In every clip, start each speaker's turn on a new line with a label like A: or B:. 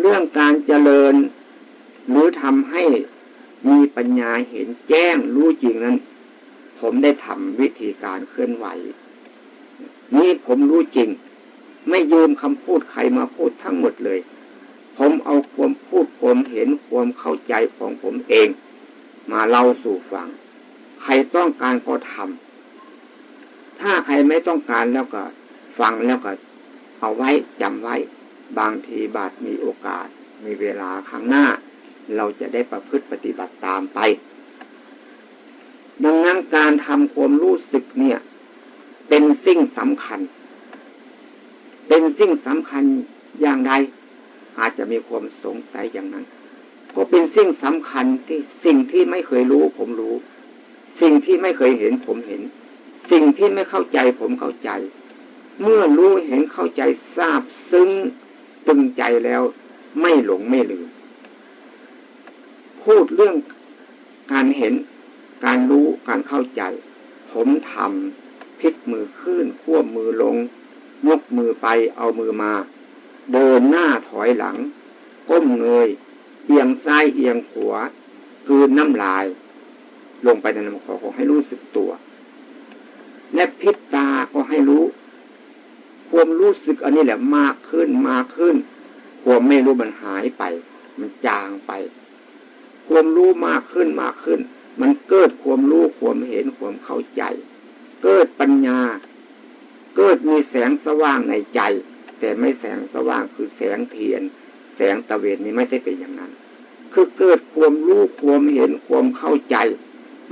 A: เรื่องการเจริญ หรือทำให้มีปัญญาเห็นแจ้งรู้จริงนั้น ผมได้ทำวิธีการเคลื่อนไหว นี่ผมรู้จริง ไม่ยืมคำพูดใครมาพูดทั้งหมดเลย ผมเอาความพูดความเห็นความเข้าใจของผมเอง มาเล่าสู่ฟัง ใครต้องการก็ทำถ้าใครไม่ต้องการแล้วก็ฟังแล้วก็เอาไว้จำไว้ บางทีบาทมีโอกาส มีเวลาข้งหน้า เราจะได้ประพฤติปฏิบัติตามไป ดังนั้นการทำความรู้สึกเนี่ย เป็นสิ่งสำคัญ เป็นสิ่งสำคัญอย่างไรอาจจะมีความสงสัยอย่างนั้น ก็เป็นสิ่งสำคัญที่สิ่งที่ไม่เคยรู้ผมรู้ สิ่งที่ไม่เคยเห็นผมเห็น สิ่งที่ไม่เข้าใจผมเข้าใจ เมื่อรู้เห็นเข้าใจทราบซึ้ง ตึงใจแล้วไม่หลงไม่ลืม พูดเรื่องการเห็นการรู้การเข้าใจ ผมทำพลิกมือขึ้นขั้วมือลงยกมือไปเอามือมา เดินหน้าถอยหลัง ก้มเงย เอียงซ้ายเอียงขวาคืนน้ำลาย ลงไปในลำคอขอให้รู้สึกตัว และพิษตาก็ให้รู้ ความรู้สึกอันนี้แหละมากขึ้นมากขึ้น ความไม่รู้มันหายไป มันจางไป ความรู้มากขึ้นมากขึ้น มันเกิดความรู้ความเห็นความเข้าใจ เกิดปัญญา เกิดมีแสงสว่างในใจ แต่ไม่แสงสว่างคือแสงเทียน แสงตะเวนนี้ไม่ใช่เป็นอย่างนั้น คือเกิดความรู้ความเห็นความเข้าใจ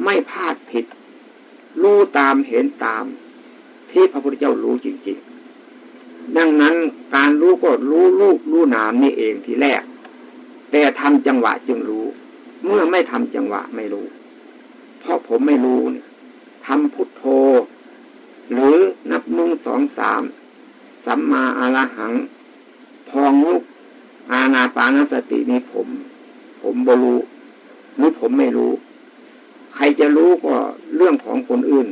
A: ไม่พลาดผิดรู้ตามเห็นตาม ที่พระพุทธเจ้ารู้จริง ๆ ดังนั้นการรู้ก็รู้ลูกรู้นามนี่เองทีแรก แต่ทำจังหวะจึงรู้ เมื่อไม่ทำจังหวะไม่รู้ เพราะผมไม่รู้เนี่ยทำพุทโธ หรือนับหนึ่งสองสามสัมมาอรหัง พองลุกอาณาปานสตินี้ผม ผมบรู้หรือผมไม่รู้ ใครจะรู้ก็เรื่องของคนอื่น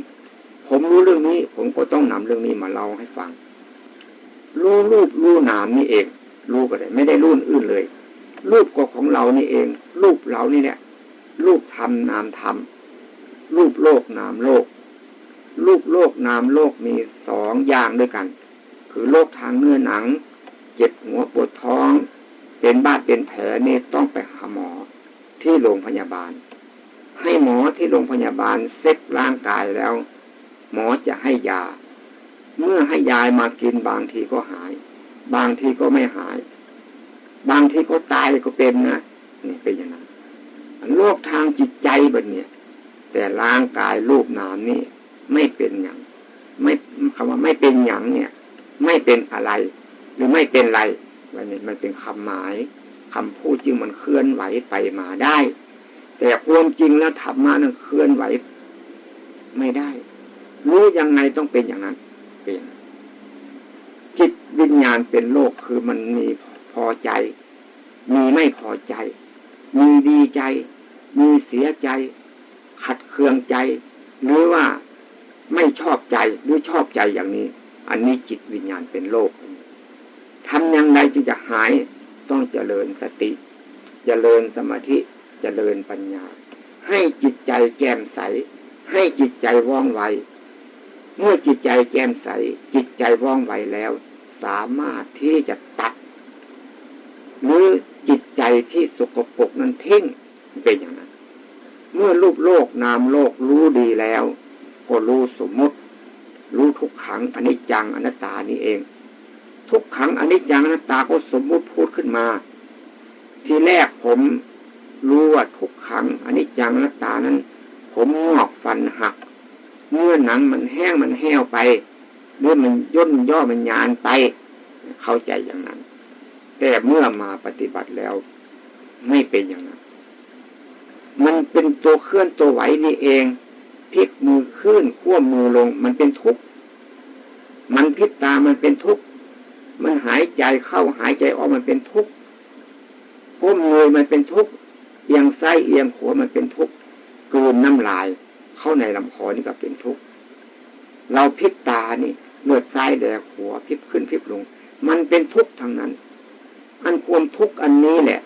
A: ผมรู้เรื่องนี้ ผมก็ต้องนำเรื่องนี้มาเล่าให้ฟัง รู้รูปรู้นามนี่เอง รู้ก็ได้ไม่ได้รู้อื่นเลย รูปก็ของเรานี่เอง รูปเรานี่เนี่ยรูปธรรมนามธรรมรูปโลกนามโลก รูปโลกนามโลกมีสองอย่างด้วยกัน คือโรคทางเนื้อหนัง เจ็บหัวปวดท้อง เป็นบาดเป็นแผลนี่ต้องไปหาหมอที่โรงพยาบาล ให้หมอที่โรงพยาบาลเซ็กร่างกายแล้ว หมอจะให้ยา เมื่อให้ยายมากินบางทีก็หาย บางทีก็ไม่หาย บางทีก็ตายก็เป็นนะนี่เป็นอย่างนั้นโรคทางจิตใจแบบเนี้ยแต่ร่างกายรูปนามนี่ไม่เป็นอย่างไม่คำว่าไม่เป็นอย่างเนี่ย ไม่เป็นอะไร หรือไม่เป็นไรมันมันเป็นคำหมายคำพูดจึงมันเคลื่อนไหวไปมาได้ แต่ความจริงแล้วธรรมะนั้นเคลื่อนไหว ไม่ได้รู้ยังไงต้องเป็นอย่างนั้น เป็นจิตวิญญาณเป็นโลกคือมันมีพอใจ มีไม่พอใจ มีดีใจ มีเสียใจ ขัดเคืองใจ หรือว่าไม่ชอบใจหรือชอบใจอย่างนี้ อันนี้จิตวิญญาณเป็นโลกทำอย่างไรจึงจะหายต้องเจริญสติ เจริญสมาธิ เจริญปัญญา ให้จิตใจแจ่มใส ให้จิตใจว่องไว เมื่อจิตใจแจ่มใส จิตใจว่องไวแล้ว สามารถที่จะตัด หรือจิตใจที่สกปรกนั้นทิ้งเป็นอย่างนั้น เมื่อรูปโลกนามโลกรู้ดีแล้ว ก็รู้สมมติ รู้ทุกขังอนิจจังอนัตตานี่เอง ทุกขังอนิจจังอนัตตาก็สมมุติพูดขึ้นมา ทีแรกผมรู้ว่าทุกขังอนิจจังอนัตตานั้น ผมงอกฟันหัก เมื่อหนังมันแห้งมันแห้วไปหรือมันย่นย่อมันยานไป เข้าใจอย่างนั้น แต่เมื่อมาปฏิบัติแล้ว ไม่เป็นอย่างนั้น มันเป็นตัวเคลื่อนตัวไหวนี่เองพลิกมือขึ้นขั้วมือลง มันเป็นทุกข์มันพิษตามันเป็นทุกข์มันหายใจเข้าหายใจออกมันเป็นทุกข์ก้มเงยมันเป็นทุกข์เอียงซ้ายเอียงขวามันเป็นทุกข์กลืนน้ำลาย เข้าในลำคอนี่ก็เป็นทุกข์เราพิษตานี่เลือดซ้ายแดกหัวพิบขึ้นพิบลง มันเป็นทุกข์ทั้งนั้น อันความทุกข์อันนี้แหละ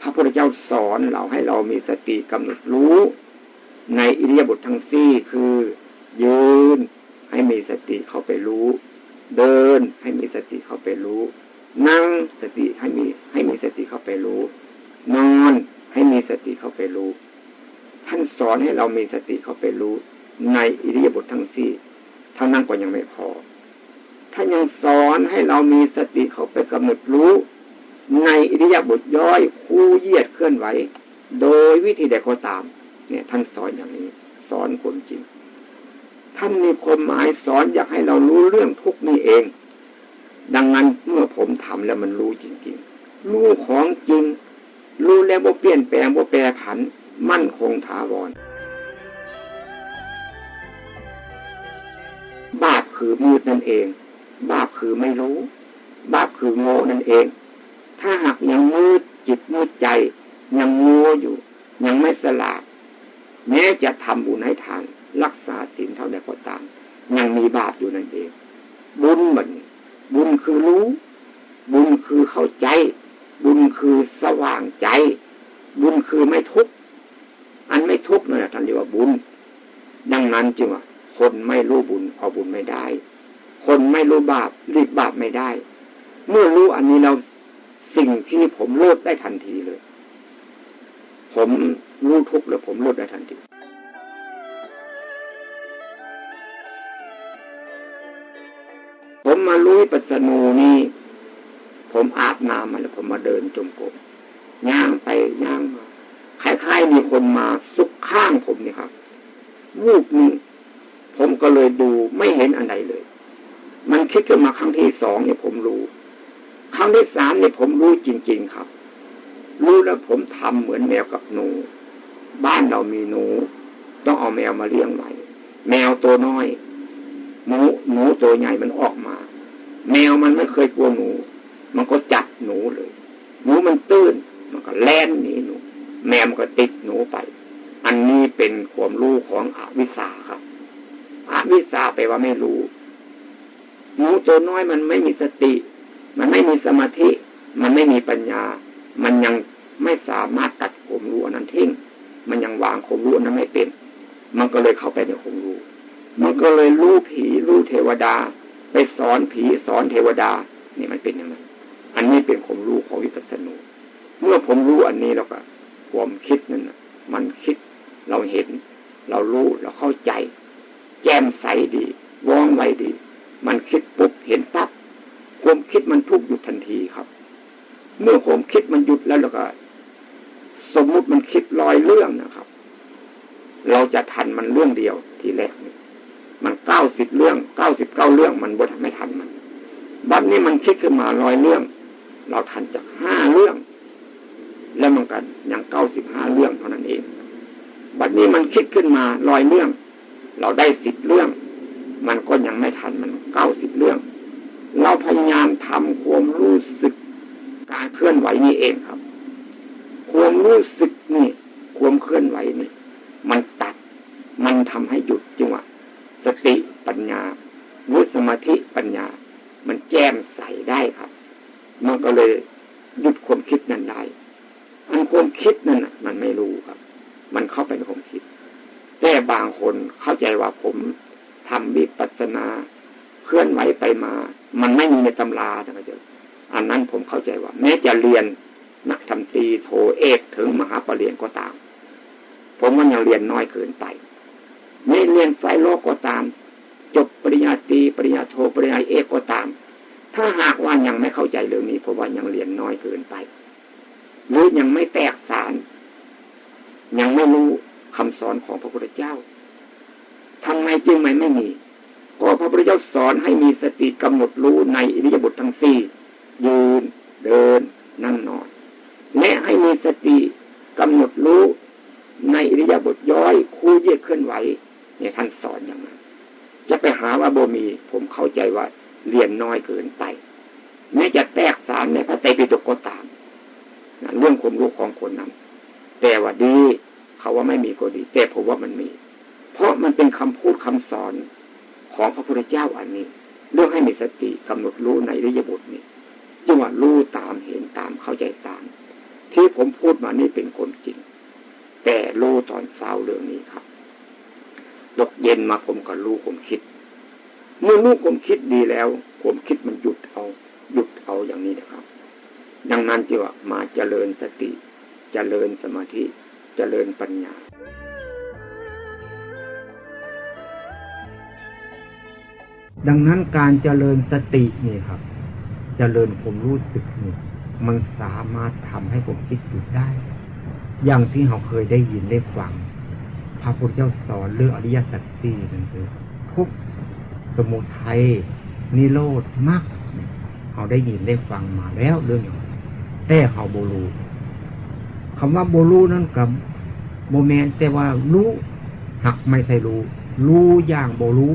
A: พระพุทธเจ้าสอนเราให้เรามีสติกำหนดรู้ ในอิริยาบถททั้งสี่คือยืนให้มีสติเข้าไปรู้ เดินให้มีสติเข้าไปรู้ นั่งสติให้มีให้มีสติเข้าไปรู้ นอนให้มีสติเข้าไปรู้ ท่านสอนให้เรามีสติเข้าไปรู้ ในอิริยาบถททั้งสี่เท่านั้นก็ยังไม่พอท่านยังสอนให้เรามีสติเข้าไปกำหนดรู้ ในอิริยาบถย่อยคู่เยียดเคลื่อนไหว โดยวิธีใดก็ตาม เนี่ย ท่านสอนอย่างนี้ สอนคนจริง ท่านมีความหมายสอนอยากให้เรารู้เรื่องทุกนี้เอง ดังนั้นเมื่อผมทำแล้วมันรู้จริงๆรู้ของจริง รู้แล้วว่าเปลี่ยนแปลงว่าแปรผัน มั่นคงถาวร บาปคือมืดนั่นเอง บาปคือไม่รู้ บาปคือโง่นั่นเอง ถ้าหากยังมืดจิตมืดใจ ยังโง่อยู่ ยังไม่สลาดแม้จะทำบุญให้ทานรักษาศีลเท่าใดก็ตาม ยังมีบาปอยู่นั่นเอง บุญเหมือนบุญคือรู้ บุญคือเข้าใจ บุญคือสว่างใจ บุญคือไม่ทุกข์ อันไม่ทุกข์นั่นแหละท่านเรียกว่าบุญ ดังนั้นจึงว่าคนไม่รู้บุญเอาบุญไม่ได้ คนไม่รู้บาปรีบบาปไม่ได้ เมื่อรู้อันนี้เราสิ่งที่ผมลดได้ทันทีเลย ผมรู้ทุกข์แล้วผมลดได้ทันทีผมมารู้ปัสนูนี่ ผมอาบน้ำมาแล้วผมมาเดินจมกรมย่างไปย่าง ให้มีคนมาซุกข้างผมนี่ครับวูบนึงผมก็เลยดูไม่เห็นอันใดเลย มันคิดขึ้นมาครั้งที่สองเนี่ยผมรู้ ครั้งที่สามเนี่ยผมรู้จริง ๆครับ รู้แล้วผมทำเหมือนแมวกับหนู บ้านเรามีหนู ต้องเอาแมวมาเลี้ยงไว้แมวตัวน้อยหนูหนูตัวใหญ่มันออกมา แมวมันไม่เคยกลัวหนู มันก็จับหนูเลย หนูมันตื้นมันก็แล่นหนีหนู แมวมันก็ติด หนูไป อันนี้เป็นความรู้ของอวิชชาครับอวิชชาแปลว่าไม่รู้หนูตัวน้อยมันไม่มีสติ มันไม่มีสมาธิ มันไม่มีปัญญา มันยังไม่สามารถตัดข่มรู้อันนั้นทิ้งมันยังวางข่มรู้อันนั้นไม่เป็น มันก็เลยเข้าไปในข่มรู้ มันก็เลยรู้ผีรู้เทวดา ไปสอนผีสอนเทวดา นี่มันเป็นอย่างนั้น อันนี้เป็นข่มรู้ของวิปัสสนู เมื่อผมรู้อันนี้แล้วก็ ความคิดนั่นมันคิดเราเห็น เรารู้เราเข้าใจ แจ่มใสดีว่องไวดี มันคิดปุ๊บเห็นปั๊บความคิดมันทุกหยุดทันทีครับ เมื่อความคิดมันหยุดแล้วแล้วก็ สมมุติมันคิดลอยเรื่องนะครับ เราจะทันมันเรื่องเดียวทีแรกนี่มันเก้าสิบเรื่องเก้าสิบเก้าเรื่องมันบดไม่ทันมันบัดนี้มันคิดขึ้นมาลอยเรื่อง เราทันจากห้าเรื่อง แล้วมันกันอย่างเก้าสิบห้าเรื่องเท่านั้นเอง บัดนี้มันคิดขึ้นมาลอยเรื่อง เราได้สิบเรื่อง มันก็ยังไม่ทันมันเก้าสิบเรื่อง เราพยายามทำความรู้สึกการเคลื่อนไหวนี่เองครับ ความรู้สึกนี่ความเคลื่อนไหวนี่มันตัด มันทำให้หยุดจังหวะสติปัญญาวุสมาธิปัญญา มันแจ่มใสได้ครับ มันก็เลยหยุดความคิดนั้นได้ อันความคิดนั่นมันไม่รู้ครับ มันเข้าไปในความคิด แต่บางคนเข้าใจว่าผมทำวิปัสสนาเคลื่อนไหวไปมา มันไม่มีในตำรานะครับอันนั้นผมเข้าใจว่า แม้จะเรียนนักทำตีโทเอกถึงมหาปรริญญาก็ตาม ผมก็ยังเรียนน้อยเกินไปไม่เรียนสายโลกก็ตาม จบปริญญาตรีปริญญาโทปริญญาเอกก็ตาม ถ้าหากว่ายังไม่เข้าใจเรื่องนี้เพราะว่ายังเรียนน้อยเกินไป หรือยังไม่แตกสาร ยังไม่รู้คำสอนของพระพุทธเจ้าทำไมจึงไม่ไม่มีก็พระพุทธเจ้าสอนให้มีสติกำหนดรู้ในอิริยาบถทั้งสี่ยืนเดินนั่งนอนและให้มีสติกำหนดรู้ในอิริยาบถย้อยคู่เยียดเคลื่อนไหวเนี่ยท่านสอนอย่างนั้นจะไปหาว่าโบมีผมเข้าใจว่าเรียนน้อยเกินไปแม้จะแตกสารในพระไตรปิฎกก็ตาม เรื่องความรู้ของคนนั้น แต่ว่าดีเขาว่าไม่มีก็ดี แต่ผมว่ามันมี เพราะมันเป็นคำพูดคำสอนของพระพุทธเจ้าอันนี้ เรื่องให้มีสติกำหนดรู้ในริยบถนี้จังหวะรู้ตามเห็นตามเข้าใจตาม ที่ผมพูดมานี่เป็นคนจริง แต่รู้ตอนเช้าเรื่องนี้ครับตกเย็นมาผมก็รู้ผมคิด เมื่อรู้ผมคิดดีแล้ว ผมคิดมันหยุดเอา หยุดเอาอย่างนี้นะครับ ดังนั้นจึงว่ามาเจริญสติ เจริญสมาธิ เจริญปัญญา ดังนั้นการเจริญสตินี่ครับ เจริญผมรู้สึกนี่มันสามารถทำให้ผมคิดหยุดได้ อย่างที่เราเคยได้ยินได้ฟังพระพุทธเจ้าสอนเรื่องอริยสัจสี่นั่นคือทุกสมุทัยนิโรธมรรคเขาได้ยินได้ฟังมาแล้วเรื่องอย่าง แต่เขาโบรูคำว่าโบรูนั่นกับโมเมนแต่ว่ารู้หักไม่ใช่รู้ รู้อย่างโบรู้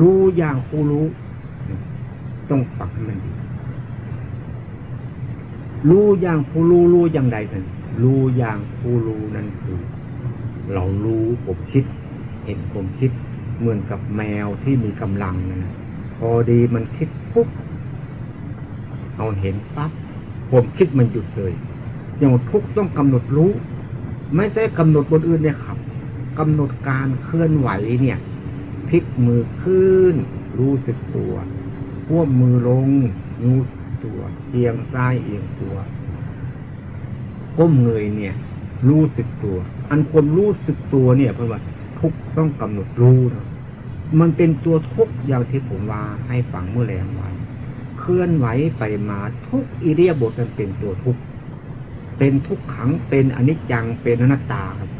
A: รู้อย่างผู้รู้ ต้องฝังมันดีรู้อย่างผู้รู้รู้อย่างใดกันรู้อย่างผู้รู้นั่นคือ เรารู้ผมคิด เห็นผมคิด เหมือนกับแมวที่มีกำลังนะพอดีมันคิดปุ๊บเอาเห็นปั๊บ ผมคิดมันหยุดเลยอย่างทุกต้องกำหนดรู้ ไม่ใช่กำหนดบนอื่นเนี่ยครับกำหนดการเคลื่อนไหวเนี่ยพลิกมือขึ้น รู้สึกตัวพ่วมือลงรู้ตัวเอียงซ้ายเอียงตัว ก้มเงยเนี่ย รู้สึกตัว อันความรู้สึกตัวเนี่ยเพราะว่าทุกต้องกำหนดรู้นะมันเป็นตัวทุกอย่างที่ผมว่าให้ฝังเมื่อแรงวัน เคลื่อนไหวไปมาทุกอิเดียบทมันเป็นตัวทุกเป็นทุกขังเป็นอนิจจังเป็นอนัตตาครับ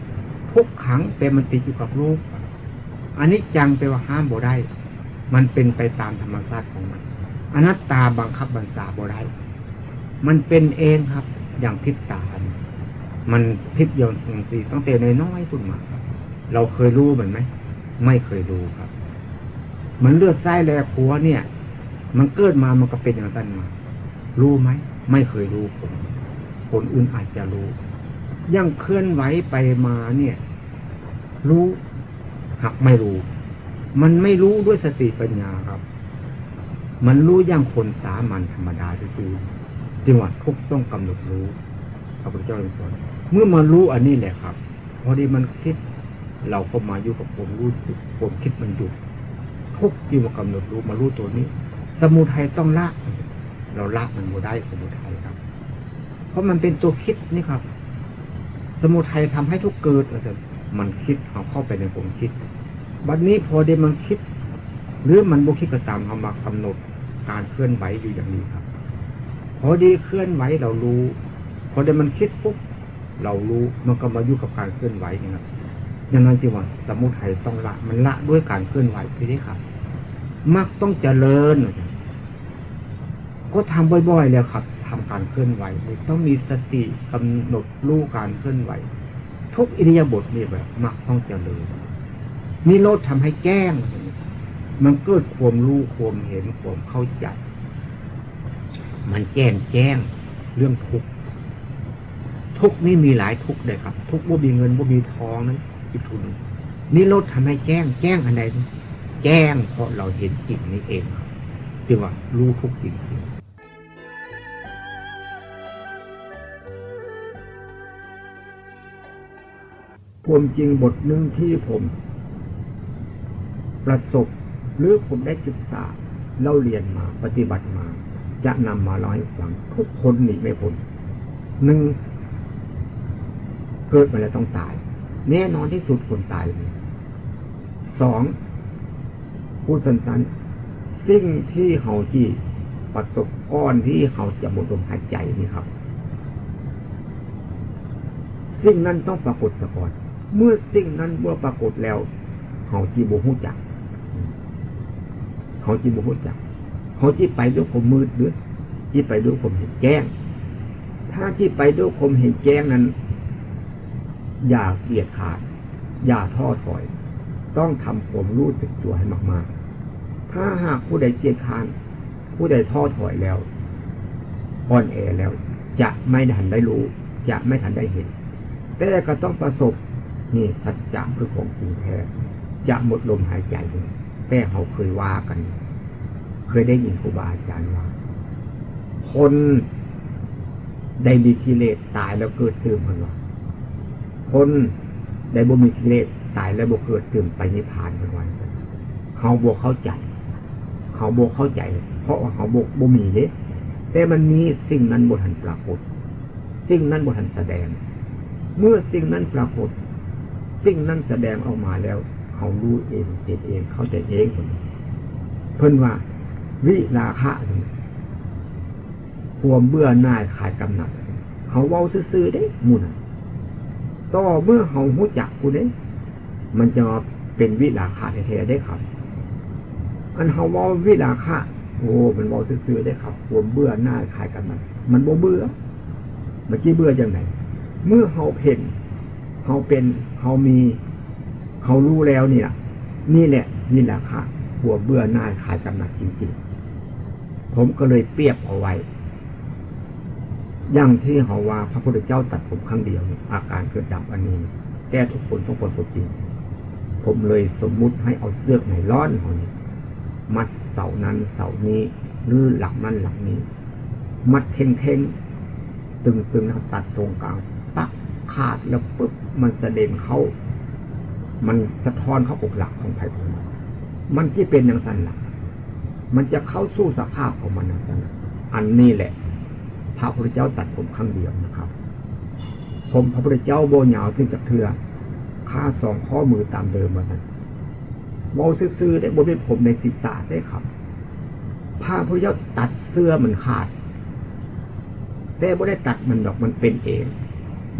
A: ทุกขังเป็นมันติดอยู่กับรูปอันนี้จังแปลว่าห้ามบ่ได้ มันเป็นไปตามธรรมชาติของมัน อนัตตาบังคับบัญชาบ่ได้ มันเป็นเองครับ อย่างพิษตา มันพิษอย่างสีตั้งแต่ในน้อยขึ้นมา เราเคยรู้มันไหม ไม่เคยรู้ครับ มันเลือดไส้แลขัวเนี่ย มันเกิดมามันก็เป็นอย่างนั้นมา รู้ไหม ไม่เคยรู้ผมคนอื่นอาจจะรู้ยังเคลื่อนไหวไปมาเนี่ย รู้หักไม่รู้ มันไม่รู้ด้วยสติปัญญาครับ มันรู้อย่างคนสามัญธรรมดาคือจังหวะทุกต้องกำหนดรู้พระพุทธเจ้าสอนเมื่อมารู้อันนี้แหละครับ พอดีมันคิด เราก็มาอยู่กับผมรู้ผมคิดมันหยุดทุกที่มากำหนดรู้มารู้ตัวนี้ สมุทัยต้องละ เราละมันบ่ได้สมุทัยครับ เพราะมันเป็นตัวคิดนี่ครับ สมุทัยทำให้ทุกเกิดมันคิดเอาเข้าไปในผมคิด บัดนี้พอเดมันคิด หรือมันบุคิดก็ตามเอามากำหนดการเคลื่อนไหวอยู่อย่างนี้ครับ พอดีเคลื่อนไหวเรารู้ พอเดมันคิดปุ๊บเรารู้มันก็มาอยู่กับการเคลื่อนไหวนะครับอย่างนั้นจีว่าสมุทัยต้องละ มันละด้วยการเคลื่อนไหวพี่นี่ครับมักต้องเจริญ ก็ทำบ่อยๆแล้วครับทำการเคลื่อนไหวต้องมีสติกำหนดรู้การเคลื่อนไหว ทุกอิริยาบถนี่แบบมักต้องเจริญนี่ลดทำให้แจ้ง มันเกิดความรู้ความเห็นความเข้าใจมันแจ้งแจ้งเรื่องทุกทุกนี่มีหลายทุกเลยครับ ทุกว่ามีเงินว่ามีทองนั้นอีกทุนนี่ลดทำให้แจ้งแจ้งอะไรแจ้งเพราะเราเห็นจริงนี่เอง จึงว่ารู้ทุกจริง ความจริงบทหนึ่งที่ผมประสบหรือผมได้ศึกษาเล่าเรียนมาปฏิบัติมา จะนำมาเล่าให้ฟังทุกคนหนีไม่พ้นหนึ่งเกิดมาแล้วต้องตาย แน่นอนที่สุดคนตายสองพูดสั้นๆสิ่งที่เขาที่ประสบก้อนที่เขาจะหมดลมหายใจนี่ครับ สิ่งนั้นต้องปรากฏก่อน เมื่อสิ่งนั้นเมื่อปรากฏแล้วเขาจีบหูจัก เขาจีบหูจัก เขาจีไปด้วยผมมืดด้วยจีไปด้วยผมเห็นแจ้ง ถ้าจีไปด้วยผมเห็นแจ้งนั้น อย่าเกลียดขาด อย่าท้อถอย ต้องทำผมรู้สึกตัวให้มาก ๆ ถ้าหากผู้ใดเกลียดขาดผู้ใดท้อถอยแล้วอ่อนแอแล้ว จะไม่ทันได้รู้ จะไม่ทันได้เห็น แต่ก็ต้องประสบ นี่สัจจะคือของจริงแท้จะหมดลมหายใจแต่เขาเคยว่ากัน เคยได้ยินครูบาอาจารย์ว่า
B: คนได้มีกิเลสตายแล้วเกิดตื่นมันว่าคนได้บ่มีกิเลสตายแล้วบ่เกิดตื่นไปนิพพานมันวันเขาบ่เข้าใจ เขาบ่เข้าใจ เพราะว่าเขาบ่บ่มีเด้แต่มันมีสิ่งนั้นบ่ทันปรากฏ สิ่งนั้นบ่ทันแสดง เมื่อสิ่งนั้นปรากฏ สิ่งนั้นแสดงออกมาแล้ว เขารู้เองเห็นเอง เขาใจเองเพิ่นว่า วิราคะความเบื่อหน่ายขายกำหนัดเขาเว้าซื่อๆได้มุนต่อเมื่อเขาหู้จักกูได้ มันจะเป็นวิราคะแท้ๆได้ครับ อันเขาเว้าวิราคะโอ้มันเว้าซื่อๆได้ครับความเบื่อหน่ายขายกำหนัดมันบ่เบื่อเมื่อกี้เบื่อยังไงเมื่อเขาเพ่น เขาเป็นเขามีเขารู้แล้วเนี่ย นี่แหละ นี่แหละค่ะหัวเบื่อหน้าขายกำหนัดจริงๆ ผมก็เลยเปรียบเอาไว้อย่างที่เขาว่าพระพุทธเจ้าตัดผมครั้งเดียว อาการเกิดดับอันนี้ แก้ทุกคนต้องประสบจริง ผมเลยสมมุติให้เอาเสื้อไหนร้อนเขานี่มัดเสานั้นเสานี้หรือหลักนั้นหลักนี้ มัดเท่งเท่งตึงๆแล้วตัดตรงกลางปักาดแล้วปุ๊บมันจะเด่นเขามันสะท้อนเข้าอกหลักของไผ่ของมันมันที่เป็นอย่างนั้นล่ะ มันจะเข้าสู้สภาพของมันอย่างนั้นอันนี้แหละ พระพุทธเจ้าตัดผมครั้งเดียวนะครับ ผมพระพุทธเจ้าโบหยาวขึ้นจากเถือค่าสองข้อมือตามเดิมมานั้นโมซื่อๆได้บนเป็นผมในศีรษะได้ครับพระพุทธเจ้าตัดเสื้อมันขาด แต่บ่ได้ตัดมันดอกมันเป็นเอง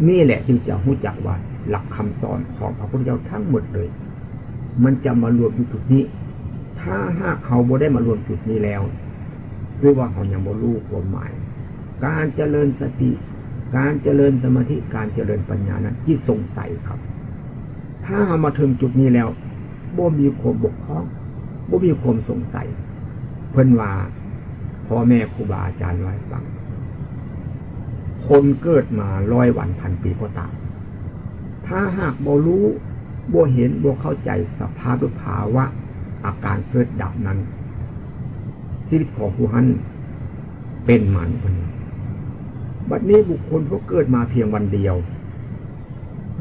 B: นี่แหละจึงจะหู้จักว่า หลักคำสอนของพระพุทธเจ้าทั้งหมดเลย มันจะมารวมอยู่จุดนี้ ถ้าหากเขาบ่ได้มารวมจุดนี้แล้วหรือว่าเขายังบ่รู้ความหมาย การเจริญสติ การเจริญสมาธิการเจริญปัญญานั้นที่สงสัยครับ ถ้าเรามาถึงจุดนี้แล้วบ่มีความบกพร่องบ่มีความสงสัย เพิ่นว่าพ่อแม่ครูบาอาจารย์ไว้ฟัง คนเกิดมาร้อยวันพันปีก็ตาม ถ้าหากบ่รู้บ่เห็นบ่เข้าใจสภาพหรือภาวะอาการเกิดดับนั้น ชีวิตของผู้หันเป็นมันคนนี้บัดนี้บุคคลเขาเกิดมาเพียงวันเดียว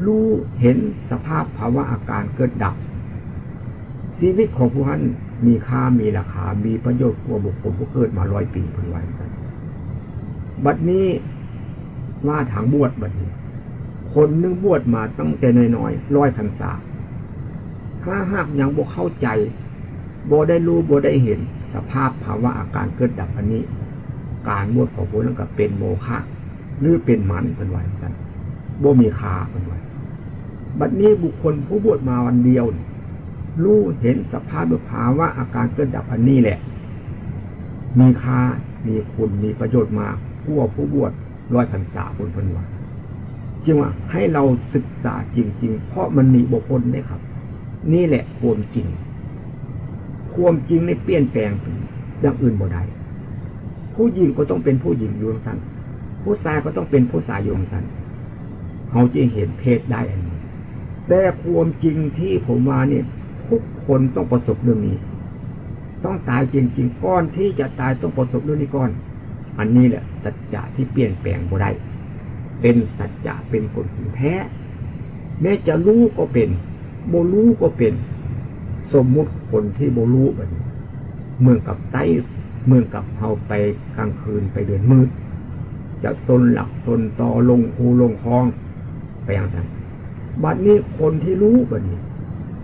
B: รู้เห็นสภาพภาวะอาการเกิดดับ ชีวิตของผู้หันมีค่ามีราคา มีประโยชน์กว่าบุคคลผู้เกิดมาร้อยปีพันวันบัดนี้ ว่าทางบวชบัดนี้ คนนึงบวชมาตั้งแต่น้อยๆร้อยพรรษาถ้าหากยังบ่เข้าใจบ่ได้รู้บ่ได้เห็น สภาพภาวะอาการเกิดดับอันนี้ การบวชของผู้นั้นก็เป็นโมฆะหรือเป็นมันเป็นไว้กันบ่มีคาเป็นไว้บัดนี้บุคคลผู้บวชมาวันเดียวรู้เห็นสภาพภาวะอาการเกิดดับอันนี้แหละ มีค่ามีคุณมีประโยชน์มากผู้ผู้บวช ร้อยพรรษาคนพันวันจึงว่าให้เราศึกษาจริง ๆ เพราะมันมีบุคคลได้ครับ นี่แหละความจริง ความจริงไม่เปลี่ยนแปลงอย่างอื่นบ่ได้ผู้หญิงก็ต้องเป็นผู้หญิงอยู่สั้นผู้ชายก็ต้องเป็นผู้ชายอยู่สั้นเขาจึงเห็นเพศได้อันนี้แต่ความจริงที่ผมมาเนี่ยทุกคนต้องประสบเรื่องนี้ ต้องตายจริงๆก้อนที่จะตายต้องประสบเรื่องนี้ก้อน อันนี้แหละสัจจะที่เปลี่ยนแปลงบ่ได้เป็นสัจจะเป็นผลแท้ แม้จะรู้ก็เป็นโบรู้ก็เป็น สมมุติคนที่โบรู้แบบเมืองกับไต้เมืองกับเฮาไปกลางคืนไปเดินมืด จะตนหลักตนต่อลงคูลงคลองไปอย่างนั้นบัดนี้คนที่รู้แบบนี้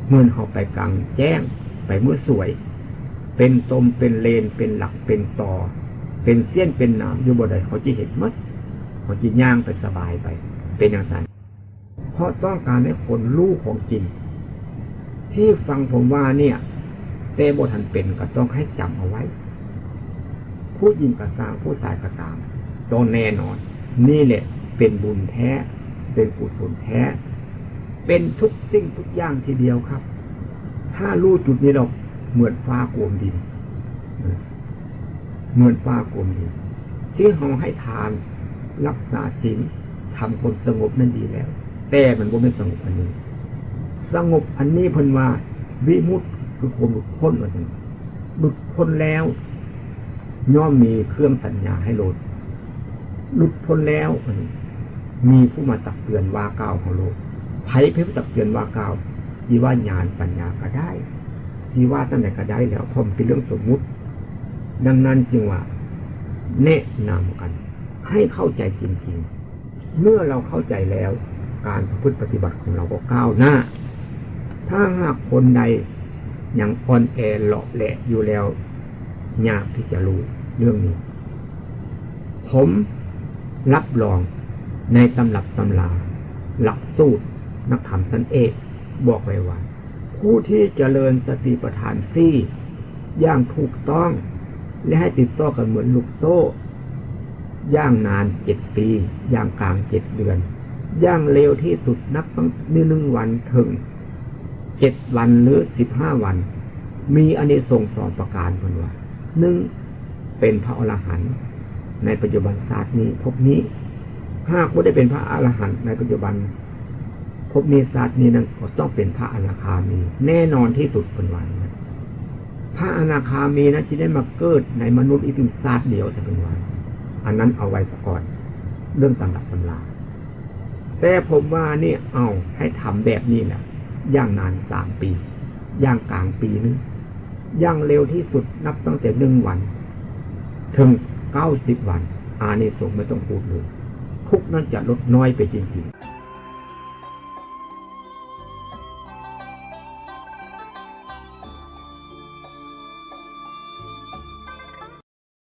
B: เมื่อเขาไปกลางแจ้งไปเมื่อสวย เป็นตมเป็นเลนเป็นหลักเป็นต่อ เป็นเส้นเป็นหนามอยู่บ่ได้เขาจะเห็นมัดเขาจิย่างไปสบายไป เป็นอย่างนั้นเพราะต้องการให้คนรู้ของจริง ที่ฟังผมว่าเนี่ยเตบทันเป็นก็ต้องให้จำเอาไว้ผู้ยิงกระตามผู้ชายกระตามต้องแน่นอน นี่แหละเป็นบุญแท้ เป็นกุศลแท้ เป็นทุกสิ่งทุกอย่างทีเดียวครับ ถ้ารู้จุดนี้เราเหมือนฟ้ากลมดิน เหมือนฟ้ากลมดินที่เขาให้ทานรักษาศีลทำคนสงบนั่นดีแล้ว แต่มันก็ไม่สงบอันนี้ สงบอันนี้พันว่าวิมุตคือความหลุดพ้นหมือนกันหลุดพ้นแล้วย่อมมีเครื่องสัญญาให้โลดหลุดพ้นแล้วมีผู้มาตักเตือนว่าเก้าวของโลกไผ่เพื่อตักเตือนว่าเก้าวที่ว่าญาณปัญญาก็ได้ที่ว่าตั้งแต่ก็ได้แล้วพรมเป็นเรื่องสมมุติ ดังนั้นจึงว่า แนะนำกัน ให้เข้าใจจริงๆ เมื่อเราเข้าใจแล้ว การประพฤติปฏิบัติของเราก็ก้าวหน้า ถ้าหากคนใดยังอ่อนแอเลาะแหละอยู่แล้วยากที่จะรู้เรื่องนี้ ผมรับรองในตำรับตำราหลักสูตร นักธรรมสันเอกบอกไว้ว่า ผู้ที่เจริญสติปัฏฐานซี่อย่างถูกต้อง และให้ติดต่อกันเหมือนลูกโซ่ย่างนานเจ็ดปี ย่างกลางเจ็ดเดือน ย่างเร็วที่สุดนับตั้งหนึ่งวันถึงเจ็ดวันหรือสิบห้าวัน มีอเนกสงสองประการคนว่าหนึ่งเป็นพระอรหันต์ในปัจจุบันศาสตร์นี้พบนี้หากว่าได้เป็นพระอรหันต์ในปัจจุบันพบนี้ศาสตร์นี้นั้นก็ต้องเป็นพระอนาคามี แน่นอนที่สุดเป็นวัน พระอนาคามีนั้นจะได้มาเกิดในมนุษย์อีกเพียงศาสตร์เดียวจะเป็นวันอันนั้นเอาไว้ก่อน เรื่องตำรับตำราแต่ผมว่านี่เอาให้ทำแบบนี้แหละย่างนานสามปีย่างกลางปีนึงย่างเร็วที่สุดนับตั้งแต่หนึ่งวัน ถึงเก้าสิบวัน อานิสงส์ไม่ต้องพูดเลยทุกนั้นจะลดน้อยไปจริงๆ